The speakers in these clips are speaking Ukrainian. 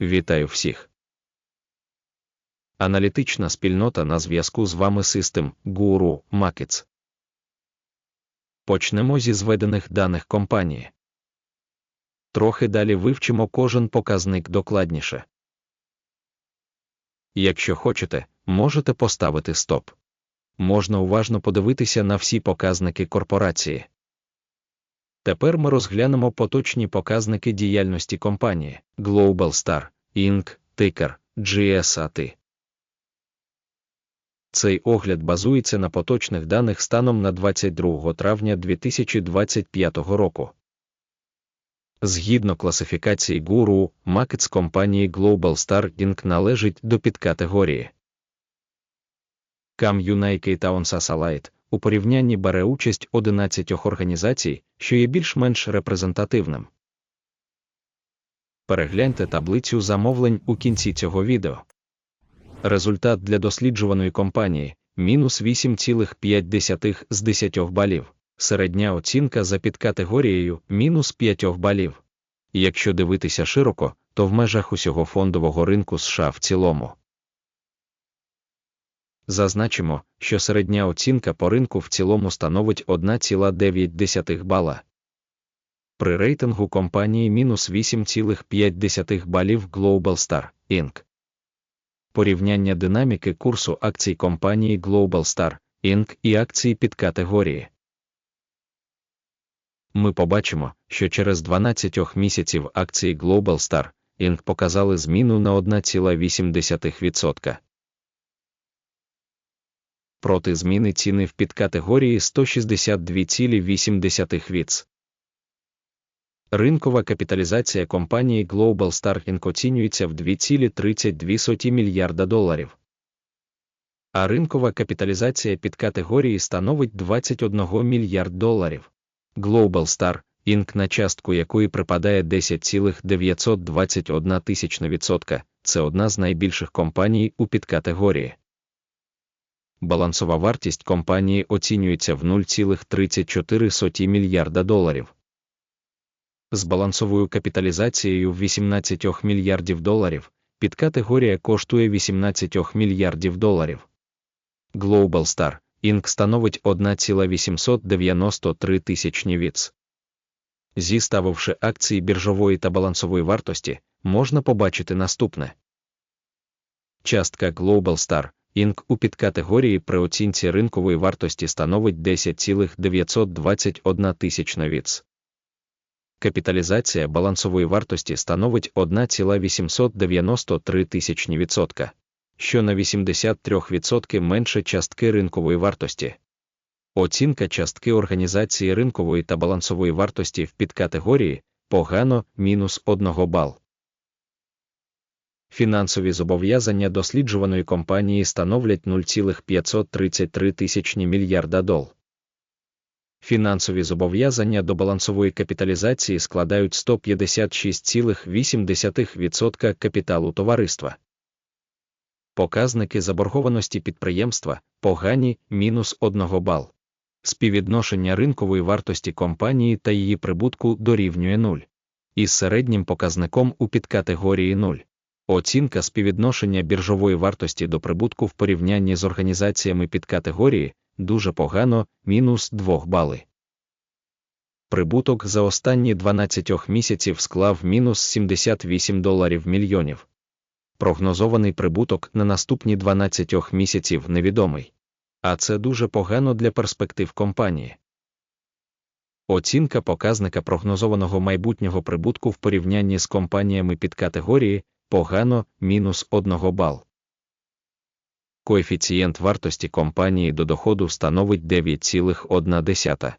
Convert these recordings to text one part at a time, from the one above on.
Вітаю всіх. Аналітична спільнота на зв'язку з вами System Guru Markets. Почнемо зі зведених даних компанії. Трохи далі вивчимо кожен показник докладніше. Якщо хочете, можете поставити стоп. Можна уважно подивитися на всі показники корпорації. Тепер ми розглянемо поточні показники діяльності компанії Global Star, Inc., тикер GSAT. Цей огляд базується на поточних даних станом на 22 травня 2025 року. Згідно класифікації Guru, Markets компанії Global Star Inc. належить до підкатегорії Cam United Town Satellite у порівнянні бере участь 11 організацій, що є більш-менш репрезентативним. Перегляньте таблицю замовлень у кінці цього відео. Результат для досліджуваної компанії мінус 8,5 з 10 балів, середня оцінка за підкатегорією мінус 5 балів. Якщо дивитися широко, то в межах усього фондового ринку США в цілому. Зазначимо, що середня оцінка по ринку в цілому становить 1,9 бала. При рейтингу компанії мінус 8,5 балів Global Star Inc. Порівняння динаміки курсу акцій компанії Global Star Inc. і акції під категорії. Ми побачимо, що через 12 місяців акції Global Star Inc. показали зміну на 1,8% проти зміни ціни в підкатегорії 162,8 віц. Ринкова капіталізація компанії Global Star Inc. оцінюється в 2,32 мільярда доларів. А ринкова капіталізація підкатегорії становить 21 мільярд доларів. Global Star Inc. на частку якої припадає 10,921 відсотка, це одна з найбільших компаній у підкатегорії балансова вартість компанії оцінюється в 0,34 мільярда доларів. З балансовою капіталізацією 18 мільярдів доларів підкатегорія коштує 18 мільярдів доларів. Global Star Inc. становить 1,893 тисячні віц. Зіставивши акції біржової та балансової вартості, можна побачити наступне. Частка Global Star Інк у підкатегорії при оцінці ринкової вартості становить 10,921 тисячна віц. Капіталізація балансової вартості становить 1,893 тисячні відсотка, що на 83% менше частки ринкової вартості. Оцінка частки організації ринкової та балансової вартості в підкатегорії погано мінус 1 бал. Фінансові зобов'язання досліджуваної компанії становлять 0,533 тисячні мільярда дол. Фінансові зобов'язання до балансової капіталізації складають 156,8% капіталу товариства. Показники заборгованості підприємства погані мінус 1 бал. Співвідношення ринкової вартості компанії та її прибутку дорівнює 0. Із середнім показником у підкатегорії 0. Оцінка співвідношення біржової вартості до прибутку в порівнянні з організаціями під категорії дуже погано мінус 2 бали. Прибуток за останні 12 місяців склав мінус 78 доларів мільйонів. Прогнозований прибуток на наступні 12 місяців невідомий. А це дуже погано для перспектив компанії. Оцінка показника прогнозованого майбутнього прибутку в порівнянні з компаніями під категорії погано мінус 1 бал. Коефіцієнт вартості компанії до доходу становить 9,1.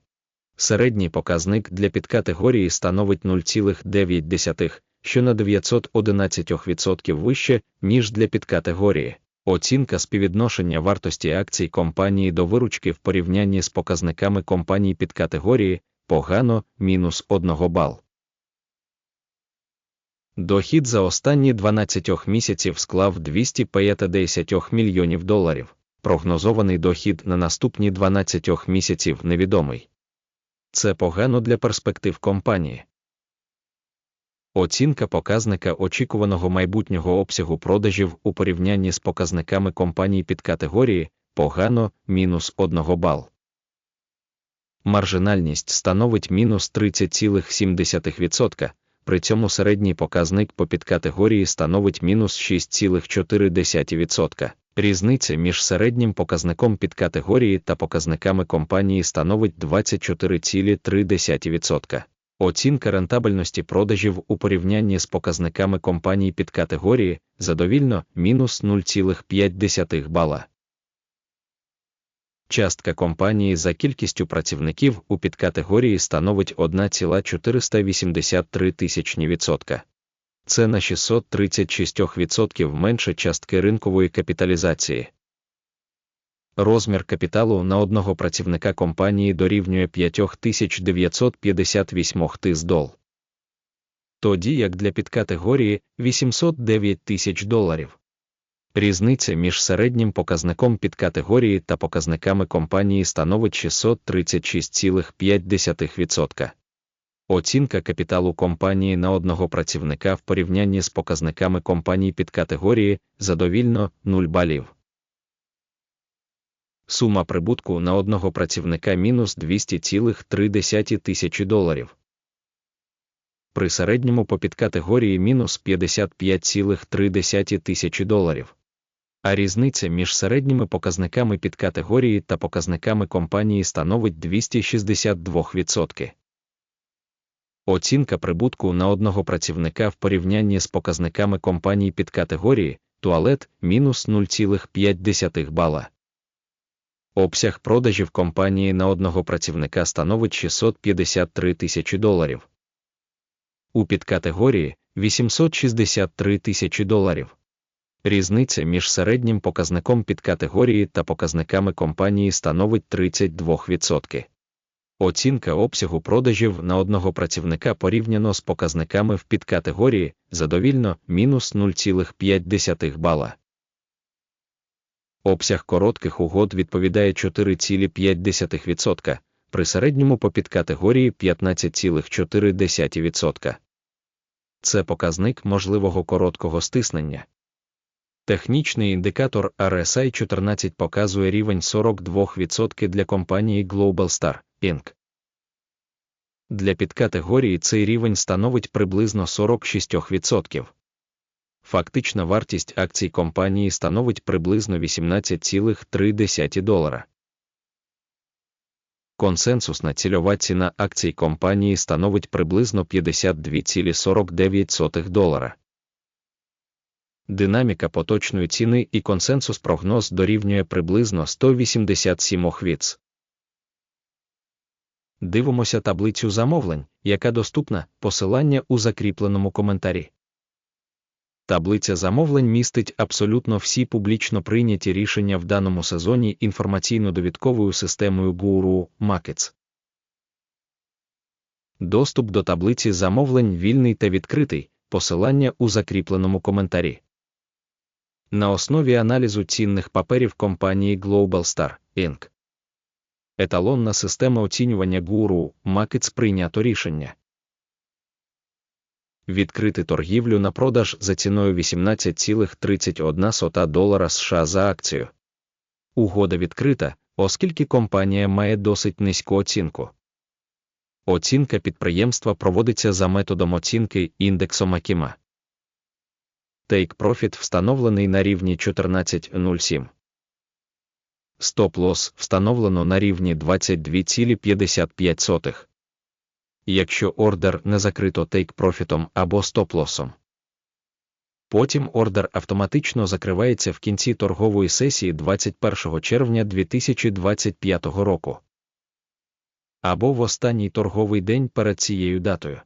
Середній показник для підкатегорії становить 0,9, що на 911% вище, ніж для підкатегорії. Оцінка співвідношення вартості акцій компанії до виручки в порівнянні з показниками компаній підкатегорії погано мінус 1 бал. Дохід за останні 12 місяців склав 250 мільйонів доларів. Прогнозований дохід на наступні 12 місяців невідомий. Це погано для перспектив компанії. Оцінка показника очікуваного майбутнього обсягу продажів у порівнянні з показниками компаній під категорії погано мінус 1 бал. Маржинальність становить мінус 30,7%, при цьому середній показник по підкатегорії становить мінус 6,4%. Різниця між середнім показником підкатегорії та показниками компанії становить 24,3%. Оцінка рентабельності продажів у порівнянні з показниками компаній підкатегорії задовільно мінус 0,5 бала. Частка компанії за кількістю працівників у підкатегорії становить 1,483 тисячні відсотка. Це на 636% менше частки ринкової капіталізації. Розмір капіталу на одного працівника компанії дорівнює 5958 тис дол. Тоді як для підкатегорії 809 тисяч доларів. Різниця між середнім показником підкатегорії та показниками компанії становить 636,5%. Оцінка капіталу компанії на одного працівника в порівнянні з показниками компаній підкатегорії задовільно 0 балів. Сума прибутку на одного працівника мінус 200,3 тисячі доларів. При середньому по підкатегорії мінус 55,3 тисячі доларів. А різниця між середніми показниками підкатегорії та показниками компанії становить 262%. Оцінка прибутку на одного працівника в порівнянні з показниками компаній підкатегорії туалет мінус 0,5 бала. Обсяг продажів компанії на одного працівника становить 653 тисячі доларів. У підкатегорії 863 тисячі доларів. Різниця між середнім показником підкатегорії та показниками компанії становить 32%. Оцінка обсягу продажів на одного працівника порівняно з показниками в підкатегорії задовільно мінус 0,5 бала. Обсяг коротких угод відповідає 4,5%, при середньому по підкатегорії 15,4%. Це показник можливого короткого стиснення. Технічний індикатор RSI 14 показує рівень 42% для компанії Global Star Inc. Для підкатегорії цей рівень становить приблизно 46%. Фактична вартість акцій компанії становить приблизно 18,3 долара. Консенсусна цільова ціна акцій компанії становить приблизно 52,49 долара. Динаміка поточної ціни і консенсус прогноз дорівнює приблизно 187 охвіц. Дивимося таблицю замовлень, яка доступна посилання у закріпленому коментарі. Таблиця замовлень містить абсолютно всі публічно прийняті рішення в даному сезоні інформаційно-довідковою системою Guru Markets. Доступ до таблиці замовлень вільний та відкритий, посилання у закріпленому коментарі. На основі аналізу цінних паперів компанії Global Star Inc. Еталонна система оцінювання Guru Markets прийнято рішення відкрити торгівлю на продаж за ціною 18,31 долара США за акцію. Угода відкрита, оскільки компанія має досить низьку оцінку. Оцінка підприємства проводиться за методом оцінки індексом Акіма. Take Profit встановлений на рівні 14.07. Стоп-лосс встановлено на рівні 22,55 якщо ордер не закрито тейк-профітом або стоп-лосом. Потім ордер автоматично закривається в кінці торгової сесії 21 червня 2025 року або в останній торговий день перед цією датою.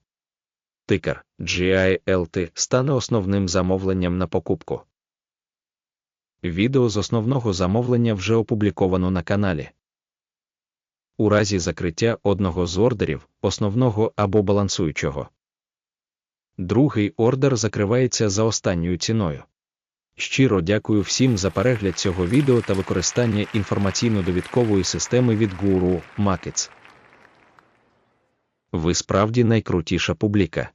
Тикер GILT стане основним замовленням на покупку. Відео з основного замовлення вже опубліковано на каналі у разі закриття одного з ордерів, основного або балансуючого. Другий ордер закривається за останньою ціною. Щиро дякую всім за перегляд цього відео та використання інформаційно-довідкової системи від Guru Markets. Ви справді найкрутіша публіка.